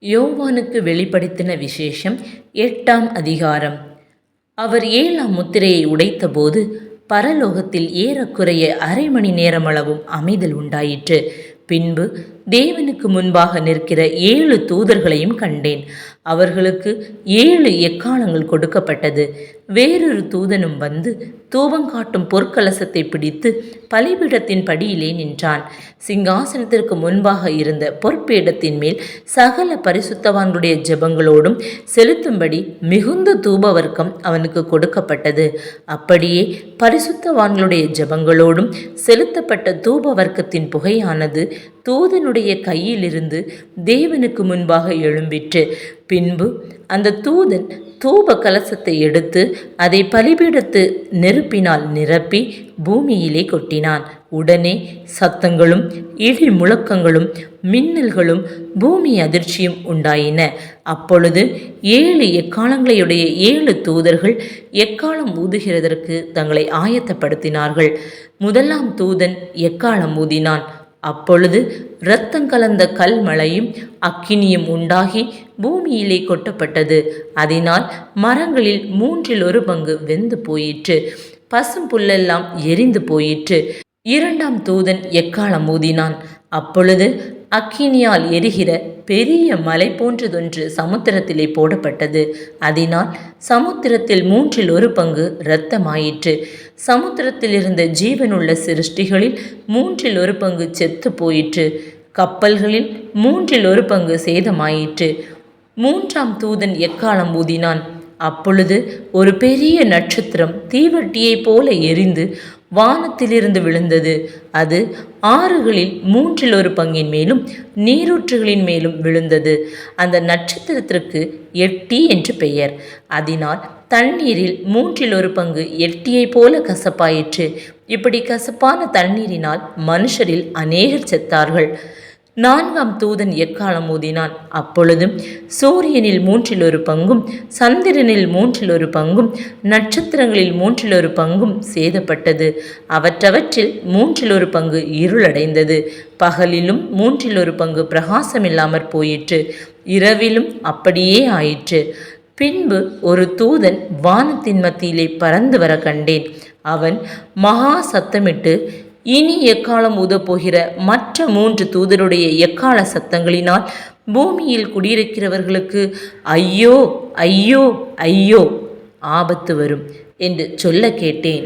யோவானுக்கு வெளிப்படுத்தின விசேஷம் எட்டாம் அதிகாரம். அவர் ஏழாம் முத்திரையை உடைத்தபோது பரலோகத்தில் ஏறக்குறைய அரை மணி நேரமளவும் அமைதல் உண்டாயிற்று. பின்பு தேவனுக்கு முன்பாக நிற்கிற ஏழு தூதர்களையும் கண்டேன். அவர்களுக்கு ஏழு எக்காலங்கள் கொடுக்கப்பட்டது. வேறொரு தூதனும் வந்து தூபங்காட்டும் பொற்கலசத்தை பிடித்து பலிபீடத்தின் படியிலே நின்றான். சிங்காசனத்திற்கு முன்பாக இருந்த பொற்பீடத்தின் மேல் சகல பரிசுத்தவான்களுடைய ஜெபங்களோடும் செலுத்தும்படி மிகுந்த தூபவர்க்கம் அவனுக்கு கொடுக்கப்பட்டது. அப்படியே பரிசுத்தவான்களுடைய ஜெபங்களோடும் செலுத்தப்பட்ட தூபவர்க்கத்தின் புகையானது தூதனுடைய கையிலிருந்து தேவனுக்கு முன்பாக எழும்பிற்று. பின்பு அந்த தூதன் தூப கலசத்தை எடுத்து அதை பலிபீடத்து நெருப்பினால் நிரப்பி பூமியிலே கொட்டினான். உடனே சத்தங்களும் இடி முழக்கங்களும் மின்னல்களும் பூமி அதிர்ச்சியும் உண்டாயின. அப்பொழுது ஏழு எக்காலங்களையுடைய ஏழு தூதர்கள் எக்காலம் ஊதுகிறதற்கு தங்களை ஆயத்தப்படுத்தினார்கள். முதலாம் தூதன் எக்காலம் ஊதினான்? அப்பொழுது இரத்தம் கலந்த கல்மழையும் அக்கினியும் உண்டாகி பூமியிலே கொட்டப்பட்டது. அதனால் மரங்களில் மூன்றில் ஒரு பங்கு வெந்து போயிற்று. பசும் புல்லெல்லாம் எரிந்து போயிற்று. இரண்டாம் தூதன் எக்காலம் ஊதினான்? அப்பொழுது அக்கினியால் எரிகிற பெரிய மலை போன்றதொன்று சமுத்திரத்திலே போடப்பட்டது. அதனால் சமுத்திரத்தில் மூன்றில் ஒரு பங்கு இரத்தமாயிற்று. சமுத்திரத்தில் இருந்த ஜீவனுள்ள சிருஷ்டிகளில் மூன்றில் ஒரு பங்கு செத்து போயிற்று. கப்பல்களில் மூன்றில் ஒரு பங்கு சேதமாயிற்று. மூன்றாம் தூதன் எக்காலம் ஊதினான்? அப்பொழுது ஒரு பெரிய நட்சத்திரம் தீவட்டியைப் போல எரிந்து வானத்திலிருந்து விழுந்தது. அது ஆறுகளில் மூன்றில் ஒரு பங்கின் மேலும் நீரூற்றுகளின் மேலும் விழுந்தது. அந்த நட்சத்திரத்திற்கு எட்டி என்று பெயர். அதனால் தண்ணீரில் மூன்றில் ஒரு பங்கு எட்டியைப் போல கசப்பாயிற்று. இப்படி கசப்பான தண்ணீரினால் மனுஷரில் அநேகர் செத்தார்கள். நான்காம் தூதன் எக்காலம் ஊதினான்? அப்பொழுதும் சூரியனில் மூன்றில் ஒரு பங்கும் சந்திரனில் மூன்றில் ஒரு பங்கும் நட்சத்திரங்களில் மூன்றில் ஒரு பங்கும் சேதப்பட்டது. அவற்றவற்றில் மூன்றில் ஒரு பங்கு இருளடைந்தது. பகலிலும் மூன்றில் ஒரு பங்கு பிரகாசமில்லாமற் போயிற்று. இரவிலும் அப்படியே ஆயிற்று. பின்பு ஒரு தூதன் வானத்தின் மத்தியிலே பறந்து வர கண்டேன். அவன் மகா சத்தமிட்டு இனி எக்காலம் ஊதப்போகிற மற்ற மூன்று தூதருடைய எக்கால சத்தங்களினால் பூமியில் குடியிருக்கிறவர்களுக்கு ஐயோ ஐயோ ஐயோ ஆபத்து வரும் என்று சொல்ல கேட்டேன்.